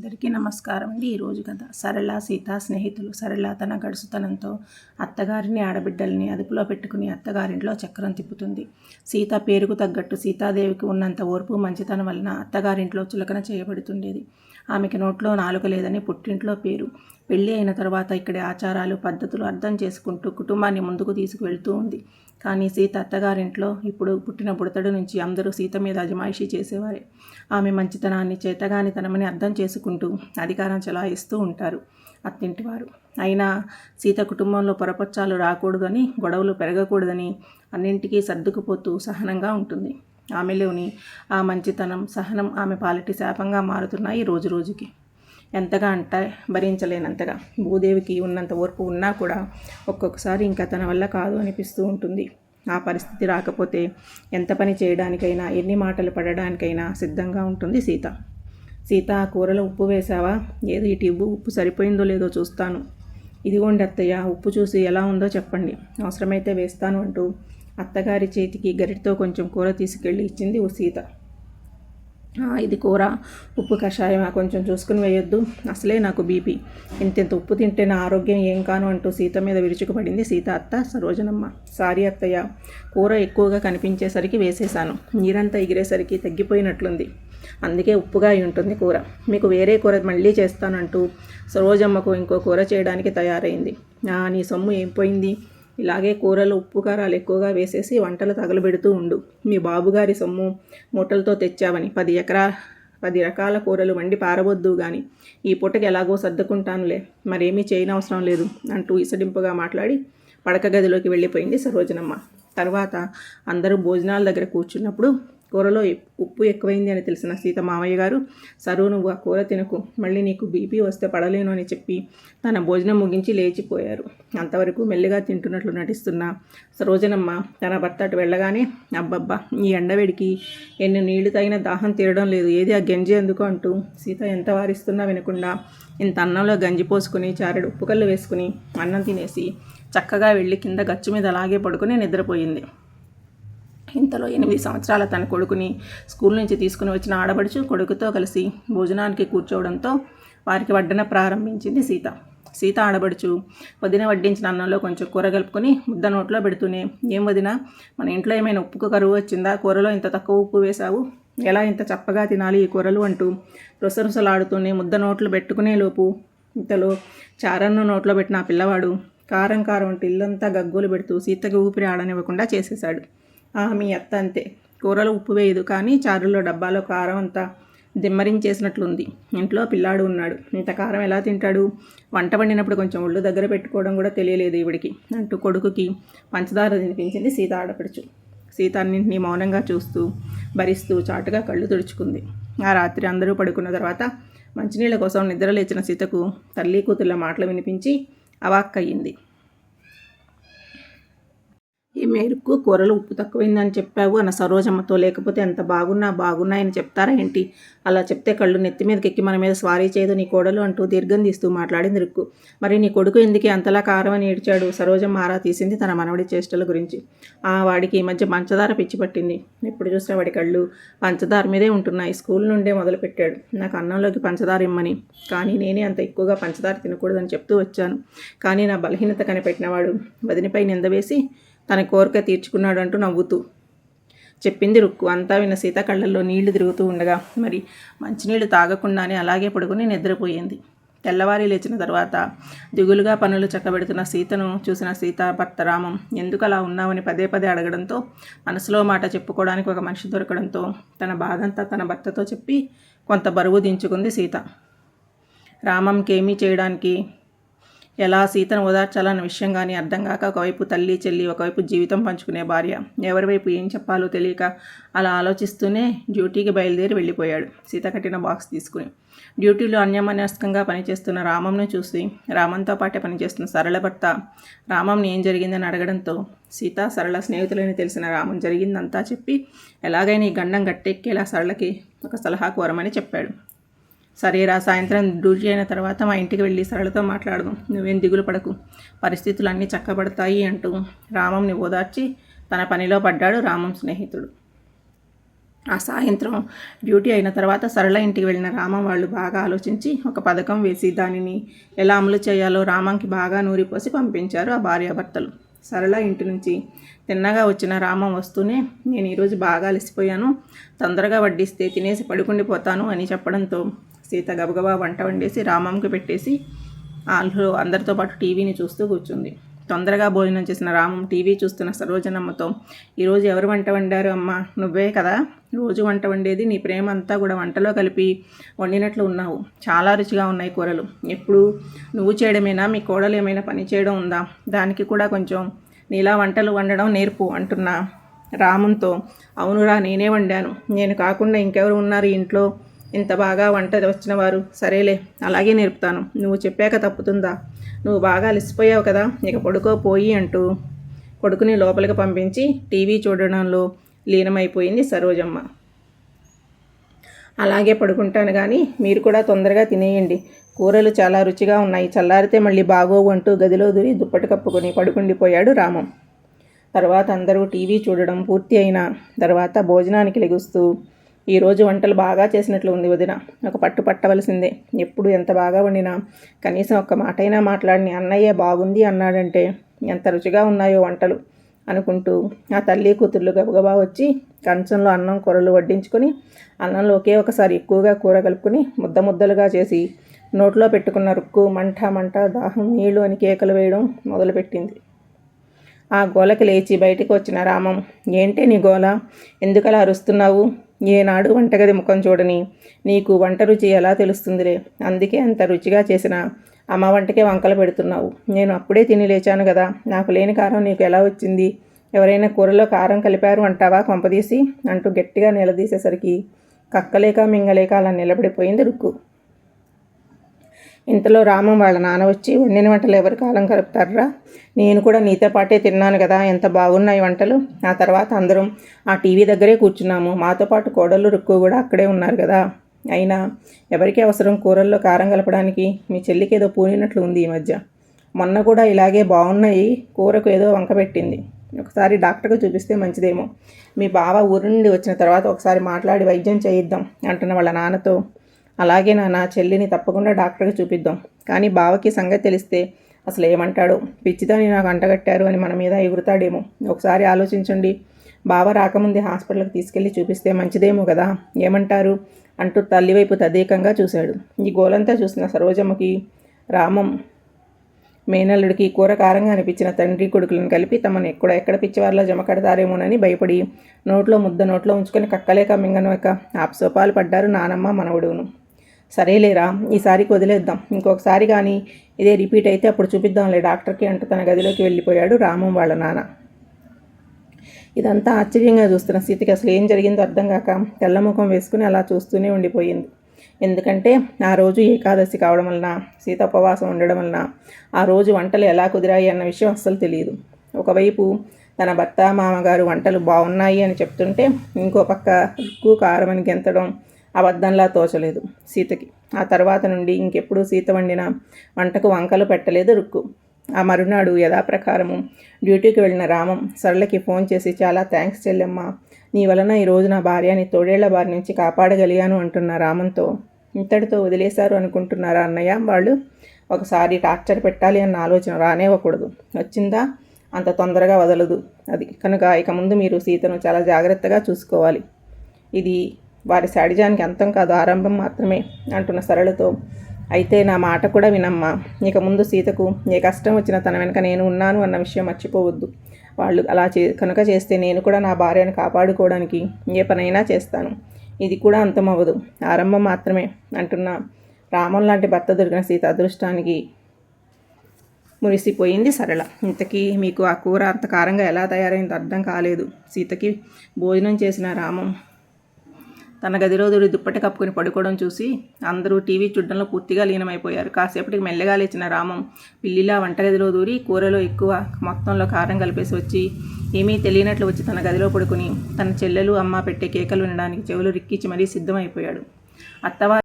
అందరికీ నమస్కారం అండి. ఈరోజు కథ సరళ సీత స్నేహితులు సరళ తన గడుసుతనంతో అత్తగారిని ఆడబిడ్డల్ని అదుపులో పెట్టుకుని అత్తగారింట్లో చక్రం తిప్పుతుంది. సీత పేరుకు తగ్గట్టు సీతాదేవికి ఉన్నంత ఓర్పు మంచితనం వలన అత్తగారింట్లో చులకన చేయబడుతుండేది. ఆమెకి నోట్లో నాలుక లేదని పుట్టింట్లో పేరు. పెళ్ళి అయిన తర్వాత ఇక్కడి ఆచారాలు పద్ధతులు అర్థం చేసుకుంటూ కుటుంబాన్ని ముందుకు తీసుకువెళ్తూ ఉంది. కానీ సీత అత్తగారింట్లో ఇప్పుడు పుట్టిన బుడతడు నుంచి అందరూ సీత మీద అజమాయిషీ చేసేవారే. ఆమె మంచితనాన్ని చేతగాని తనమని అర్థం చేసుకుంటూ అధికారం చలాయిస్తూ ఉంటారు అత్తింటివారు అయినా సీత కుటుంబంలో పొరపచ్చాలు రాకూడదని గొడవలు పెరగకూడదని అన్నింటికీ సర్దుకుపోతూ సహనంగా ఉంటుంది. ఆమెలోని ఆ మంచితనం సహనం ఆమె పాలిటి శాపంగా మారుతున్నాయి రోజు రోజుకి. ఎంతగా అంటే భరించలేనంతగా. భూదేవికి ఉన్నంత ఓర్పు ఉన్నా కూడా ఒక్కొక్కసారి ఇంకా తన వల్ల కాదు అనిపిస్తూ ఉంటుంది. ఆ పరిస్థితి రాకపోతే ఎంత పని చేయడానికైనా ఎన్ని మాటలు పడడానికైనా సిద్ధంగా ఉంటుంది సీత. సీత ఆ కూరలో ఉప్పు వేసావా ఏదో ఇటు ఇవ్వు? ఉప్పు సరిపోయిందో లేదో చూస్తాను. ఇదిగోండి అత్తయ్య ఉప్పు చూసి ఎలా ఉందో చెప్పండి. అవసరమైతే వేస్తాను అంటూ అత్తగారి చేతికి గరిటితో కొంచెం కూర తీసుకెళ్ళి ఇచ్చింది ఓ సీత. ఇది కూర ఉప్పు కషాయం కొంచెం చూసుకుని వేయొద్దు. అసలే నాకు బీపీ. ఇంతెంత ఉప్పు తింటే నా ఆరోగ్యం ఏం కాను అంటూ సీత మీద విరుచుకుపడింది సీత అత్త సరోజనమ్మ. సారీ అత్తయ్య కూర ఎక్కువగా కనిపించేసరికి వేసేశాను. నీరంతా ఎగిరేసరికి తగ్గిపోయినట్లుంది. అందుకే ఉప్పుగా అయి ఉంటుంది కూర. మీకు వేరే కూర మళ్ళీ చేస్తానంటూ సరోజమ్మకు ఇంకో కూర చేయడానికి తయారైంది. నీ సొమ్ము ఏం పోయింది? ఇలాగే కూరలు ఉప్పు కారాలు ఎక్కువగా వేసేసి వంటలు తగలబెడుతూ ఉండు. మీ బాబుగారి సొమ్ము మూటలతో తెచ్చావని. పది ఎకరా పది రకాల కూరలు వండి పారవద్దు కానీ ఈ పూటకి ఎలాగో సర్దుకుంటానులే. మరేమీ చేయనవసరం లేదు అంటూ ఇసడింపుగా మాట్లాడి పడక గదిలోకి వెళ్ళిపోయింది సరోజనమ్మ. తర్వాత అందరూ భోజనాల దగ్గర కూర్చున్నప్పుడు కూరలో ఉప్పు ఎక్కువైంది అని తెలిసిన సీత మామయ్య గారు సరు నువ్వు ఆ కూర తినకు. మళ్ళీ నీకు బీపీ వస్తే పడలేను అని చెప్పి తన భోజనం ముగించి లేచిపోయారు. అంతవరకు మెల్లిగా తింటున్నట్లు నటిస్తున్న. సరోజనమ్మ తన భర్త అటు వెళ్ళగానే అబ్బబ్బా ఈ ఎండవేడికి ఎన్ని నీళ్ళు తగిన దాహం తీరడం లేదు. ఏది ఆ గంజి ఎందుకు? అంటూ సీత ఎంత వారిస్తున్నా వినకుండా ఇంత అన్నంలో గంజి పోసుకుని చారెడు ఉప్పుకల్లు వేసుకుని అన్నం తినేసి చక్కగా వెళ్ళి కింద గచ్చు మీద అలాగే పడుకుని నిద్రపోయింది. ఇంతలో ఎనిమిది సంవత్సరాల తన కొడుకుని స్కూల్ నుంచి తీసుకుని వచ్చిన ఆడబడుచు కొడుకుతో కలిసి భోజనానికి కూర్చోవడంతో వారికి వడ్డన ప్రారంభించింది సీత. సీత ఆడబడుచు వదిన వడ్డించిన అన్నంలో కొంచెం కూర కలుపుకొని ముద్ద నోట్లో పెడుతూనే ఏం వదిన మన ఇంట్లో ఏమైనా ఉప్పుకు కరువు వచ్చిందా? కూరలో ఇంత తక్కువ ఉప్పు వేశావు? ఎలా ఇంత చప్పగా తినాలి ఈ కూరలు? అంటూ రుసరుసలాడుతూనే ముద్ద నోట్లు పెట్టుకునే లోపు ఇంతలో చారన్ను నోట్లో పెట్టిన పిల్లవాడు కారం కారం అంటే ఇల్లంతా గగ్గోలు పెడుతూ సీతకి ఊపిరి ఆడనివ్వకుండా చేసేశాడు. మీ అత్త అంతే. కూరలో ఉప్పు వేయదు కానీ చారులో డబ్బాలో కారం అంతా దిమ్మరించేసినట్లుంది. ఇంట్లో పిల్లాడు ఉన్నాడు. ఇంత కారం ఎలా తింటాడు? వంట వండినప్పుడు కొంచెం ఒళ్ళు దగ్గర పెట్టుకోవడం కూడా తెలియలేదు ఇవిడికి అంటూ కొడుకుకి పంచదార తినిపించింది సీత ఆడపడుచు. సీత అన్నింటినీ మౌనంగా చూస్తూ భరిస్తూ చాటుగా కళ్ళు తుడుచుకుంది. ఆ రాత్రి అందరూ పడుకున్న తర్వాత మంచినీళ్ళ కోసం నిద్రలేచిన సీతకు తల్లి కూతుళ్ళ మాటలు వినిపించి అవాక్కయ్యింది. మేరకు కూరలు ఉప్పు తక్కువైందని చెప్పావు అన్న సరోజమ్మతో లేకపోతే ఎంత బాగున్నా బాగున్నాయని చెప్తారా ఏంటి? అలా చెప్తే కళ్ళు నెత్తి మీదకి ఎక్కి మన మీద స్వారీ చేయదు నీ కోడలు అంటూ దీర్ఘం తీస్తూ మాట్లాడింది రుక్కు. మరి నీ కొడుకు ఎందుకే అంతలా కారం అని ఏడ్చాడు సరోజమ్మ ఆరా తీసింది తన మనవడి చేష్టల గురించి. ఆ వాడికి ఈ మధ్య పంచదార పిచ్చి పట్టింది. ఎప్పుడు చూసినా వాడి కళ్ళు పంచదార మీదే ఉంటున్నాయి. స్కూల్ నుండే మొదలుపెట్టాడు. నాకు అన్నంలోకి పంచదార ఇమ్మని. కానీ నేనే అంత ఎక్కువగా పంచదార తినకూడదని చెప్తూ వచ్చాను. కానీ నా బలహీనత కనిపెట్టినవాడు వదినిపై నింద వేసి తన కోరిక తీర్చుకున్నాడు అంటూ నవ్వుతూ చెప్పింది రుక్కు. అంతా విన్న సీత కళ్ళల్లో నీళ్ళు తిరుగుతూ ఉండగా మరి మంచినీళ్ళు తాగకుండానే అలాగే పడుకుని నిద్రపోయింది. తెల్లవారి లేచిన తర్వాత దిగులుగా పనులు చక్కబెడుతున్న సీతను చూసిన సీత భర్త రామం ఎందుకు అలా ఉన్నావని పదే పదే అడగడంతో మనసులో మాట చెప్పుకోవడానికి ఒక మనిషి దొరకడంతో తన బాధంతా తన భర్తతో చెప్పి కొంత బరువు దించుకుంది సీత. రామంకేమీ చేయడానికి ఎలా సీతను ఓదార్చాలన్న విషయం కానీ అర్థం కాక ఒకవైపు తల్లి చెల్లి ఒకవైపు జీవితం పంచుకునే భార్య. ఎవరి వైపు ఏం చెప్పాలో తెలియక అలా ఆలోచిస్తూనే డ్యూటీకి బయలుదేరి వెళ్ళిపోయాడు. సీత కట్టిన బాక్స్ తీసుకుని డ్యూటీలో అన్యమనస్కంగా పనిచేస్తున్న రామంను చూసి రామంతో పాటే పనిచేస్తున్న సరళ భర్త రామంని ఏం జరిగిందని అడగడంతో సీత సరళ స్నేహితులని తెలిసిన రామం జరిగిందంతా చెప్పి ఎలాగైనా ఈ గండం గట్టెక్కేలా సరళకి ఒక సలహా కోరమని చెప్పాడు. సరేరా సాయంత్రం డ్యూటీ అయిన తర్వాత మా ఇంటికి వెళ్ళి సరళతో మాట్లాడదాం. నువ్వేం దిగులు పడకు. పరిస్థితులు అన్నీ చక్కబడతాయి అంటూ రామంని ఓదార్చి తన పనిలో పడ్డాడు రామం స్నేహితుడు. ఆ సాయంత్రం డ్యూటీ అయిన తర్వాత సరళ ఇంటికి వెళ్ళిన రామం వాళ్ళు బాగా ఆలోచించి ఒక పథకం వేసి దానిని ఎలా అమలు చేయాలో రామంకి బాగా నూరిపోసి పంపించారు ఆ భార్యాభర్తలు. సరళ ఇంటి నుంచి తిన్నగా వచ్చిన రామం వస్తూనే నేను ఈరోజు బాగా అలసిపోయాను. తొందరగా వడ్డిస్తే తినేసి పడుకుండిపోతాను అని చెప్పడంతో సీత గబగబా వంట వండేసి రామంకి పెట్టేసి వాళ్ళు అందరితో పాటు టీవీని చూస్తూ కూర్చుంది. తొందరగా భోజనం చేసిన రామం టీవీ చూస్తున్న సరోజనమ్మతో ఈరోజు ఎవరు వంట వండారు అమ్మ? నువ్వే కదా? రోజు వంట వండేది నీ ప్రేమ అంతా కూడా వంటలో కలిపి వండినట్లు ఉన్నావు. చాలా రుచిగా ఉన్నాయి కూరలు. ఎప్పుడు నువ్వు చేయడమేనా? మీ కోడలు ఏమైనా పని చేయడం ఉందా? దానికి కూడా కొంచెం నీలా వంటలు వండడం నేర్పు అంటున్నా రామంతో అవునురా నేనే వండాను. నేను కాకుండా ఇంకెవరు ఉన్నారు ఇంట్లో? ఇంత బాగా వంట వచ్చిన వారు. సరేలే అలాగే నేర్పుతాను. నువ్వు చెప్పాక తప్పుతుందా? నువ్వు బాగా అలసిపోయావు కదా ఇక పడుకోపోయి అంటూ కొడుకుని లోపలికి పంపించి టీవీ చూడడంలో లీనమైపోయింది సరోజమ్మ. అలాగే పడుకుంటాను కానీ మీరు కూడా తొందరగా తినేయండి. కూరలు చాలా రుచిగా ఉన్నాయి. చల్లారితే మళ్ళీ బాగోవు అంటూ గదిలో దూరి దుప్పటి కప్పుకొని పడుకుండిపోయాడు రామం. తర్వాత అందరూ టీవీ చూడడం పూర్తి అయిన తర్వాత భోజనానికి లెగుస్తూ ఈరోజు వంటలు బాగా చేసినట్లు ఉంది వదిన. ఒక పట్టు పట్టవలసిందే. ఎప్పుడు ఎంత బాగా వండినా కనీసం ఒక్క మాటైనా మాట్లాడిని అన్నయ్య బాగుంది అన్నాడంటే ఎంత రుచిగా ఉన్నాయో వంటలు అనుకుంటూ ఆ తల్లి కూతుర్లు గబగబా వచ్చి కంచంలో అన్నం కూరలు వడ్డించుకొని అన్నంలో ఒకే ఒకసారి ఎక్కువగా కూర కలుపుకొని ముద్ద ముద్దలుగా చేసి నోట్లో పెట్టుకున్న రుక్కు మంట మంట దాహం నీళ్ళు అని కేకలు వేయడం మొదలుపెట్టింది. ఆ గోలకి లేచి బయటికి వచ్చిన రామం ఏంటి నీ గోల? ఎందుకలా అరుస్తున్నావు? ఏనాడు వంటగది ముఖం చూడని. నీకు వంట రుచి ఎలా తెలుస్తుందిలే? అందుకే అంత రుచిగా చేసిన. అమ్మ వంటకే వంకలు పెడుతున్నావు. నేను అప్పుడే తిని లేచాను కదా. నాకు లేని కారం నీకు ఎలా వచ్చింది? ఎవరైనా కూరలో కారం కలిపారు అంటావా కొంపదీసి? అంటూ గట్టిగా నిలదీసేసరికి కక్కలేక మింగలేక అలా నిలబడిపోయింది రుక్కు. ఇంతలో రామం వాళ్ళ నాన్న వచ్చి వండిన వంటలు ఎవరు కాలం కలుపుతారా నేను కూడా నీతో పాటే తిన్నాను కదా ఎంత బాగున్నాయి వంటలు. ఆ తర్వాత అందరం ఆ టీవీ దగ్గరే కూర్చున్నాము. మాతో పాటు కోడళ్ళు రుక్కు కూడా అక్కడే ఉన్నారు కదా. అయినా ఎవరికి అవసరం కూరల్లో కారం కలపడానికి? మీ చెల్లికి ఏదో పూనినట్లు ఉంది ఈ మధ్య. మొన్న కూడా ఇలాగే బాగున్నాయి కూరకు ఏదో వంక పెట్టింది. ఒకసారి డాక్టర్కి చూపిస్తే మంచిదేమో. మీ బావ ఊరు నుండి వచ్చిన తర్వాత ఒకసారి మాట్లాడి వైద్యం చేయిద్దాం అంటున్న వాళ్ళ నాన్నతో అలాగే నా చెల్లిని తప్పకుండా డాక్టర్కి చూపిద్దాం. కానీ బావకి సంగతి తెలిస్తే అసలు ఏమంటాడు? పిచ్చిదాన్ని నాకు అంటగట్టారు అని మన మీద ఎగురుతాడేమో. ఒకసారి ఆలోచించండి. బావ రాకముందే హాస్పిటల్కి తీసుకెళ్ళి చూపిస్తే మంచిదేమో కదా? ఏమంటారు? అంటూ తల్లివైపు తదేకంగా చూశాడు. ఈ గోలంతా చూసిన సరోజమ్మకి రామం మేనల్లుడికి కూరకారంగా అనిపించిన తండ్రి కొడుకులను కలిపి తమను ఎక్కడ ఎక్కడ పిచ్చివారిలో జమ కడతారేమోనని భయపడి నోట్లో ముద్ద నోట్లో ఉంచుకొని కక్కలేక మింగనక ఆప్సోపాలు పడ్డారు నానమ్మ మనవడును. సరేలేరా ఈసారికి వదిలేద్దాం ఇంకొకసారి కానీ ఇదే రిపీట్ అయితే అప్పుడు చూపిద్దాంలే డాక్టర్కి అంటూ తన గదిలోకి వెళ్ళిపోయాడు రామం వాళ్ళ నాన్న. ఇదంతా ఆశ్చర్యంగా చూస్తున్న సీతకి అసలు ఏం జరిగిందో అర్థం కాక తెల్లముఖం వేసుకుని అలా చూస్తూనే ఉండిపోయింది. ఎందుకంటే ఆ రోజు ఏకాదశి కావడం వలన సీత ఉపవాసం ఉండడం వలన ఆ రోజు వంటలు ఎలా కుదిరాయి అన్న విషయం అస్సలు తెలియదు. ఒకవైపు తన భర్త మామగారు వంటలు బాగున్నాయి అని చెప్తుంటే ఇంకో పక్క ఉక్కు కారం అని గెంతడం అబద్ధంలా తోచలేదు సీతకి. ఆ తర్వాత నుండి ఇంకెప్పుడు సీత వండిన వంటకు వంకలు పెట్టలేదు రుక్కు. ఆ మరునాడు యథాప్రకారము డ్యూటీకి వెళ్ళిన రామం సరళకి ఫోన్ చేసి చాలా థ్యాంక్స్ చెల్లెమ్మ. నీ వలన ఈరోజు నా భార్యని తోడేళ్ళ బారి నుంచి కాపాడగలిగాను అంటున్న రామంతో. ఇంతటితో వదిలేశారు అనుకుంటున్నారా అన్నయ్య వాళ్ళు? ఒకసారి టార్చర్ పెట్టాలి అన్న ఆలోచన రానివ్వకూడదు. వచ్చిందా అంత తొందరగా వదలదు అది. కనుక ఇక ముందు మీరు సీతను చాలా జాగ్రత్తగా చూసుకోవాలి. ఇది వారి సాడిజానికి అంతం కాదు ఆరంభం మాత్రమే అంటున్న సరళతో. అయితే నా మాట కూడా వినమ్మా. ఇక ముందు సీతకు ఏ కష్టం వచ్చినా తన వెనుక నేను ఉన్నాను అన్న విషయం మర్చిపోవద్దు. వాళ్ళు అలా చే కనుక చేస్తే నేను కూడా నా భార్యను కాపాడుకోవడానికి ఏ పనైనా చేస్తాను. ఇది కూడా అంతమవ్వదు. ఆరంభం మాత్రమే అంటున్న రామం లాంటి భర్త దొరికిన సీత అదృష్టానికి మురిసిపోయింది సరళ. ఇంతకీ మీకు ఆ కూర అంత కారంగా ఎలా తయారైందో అర్థం కాలేదు. సీతకి భోజనం చేసిన రామం తన గదిలో దూరి దుప్పటి కప్పుకుని పడుకోవడం చూసి అందరూ టీవీ చూడడంలో పూర్తిగా లీనమైపోయారు. కాసేపటికి మెల్లగా లేచిన రామం పిల్లిలా వంటగదిలో దూరి కూరలో ఎక్కువ మొత్తంలో కారం కలిపేసి వచ్చి ఏమీ తెలియనట్లు వచ్చి తన గదిలో పడుకుని తన చెల్లెలు అమ్మ పెట్టే కేకలు వినడానికి చెవులు రిక్కించి మరీ సిద్ధమైపోయాడు. అత్తవారు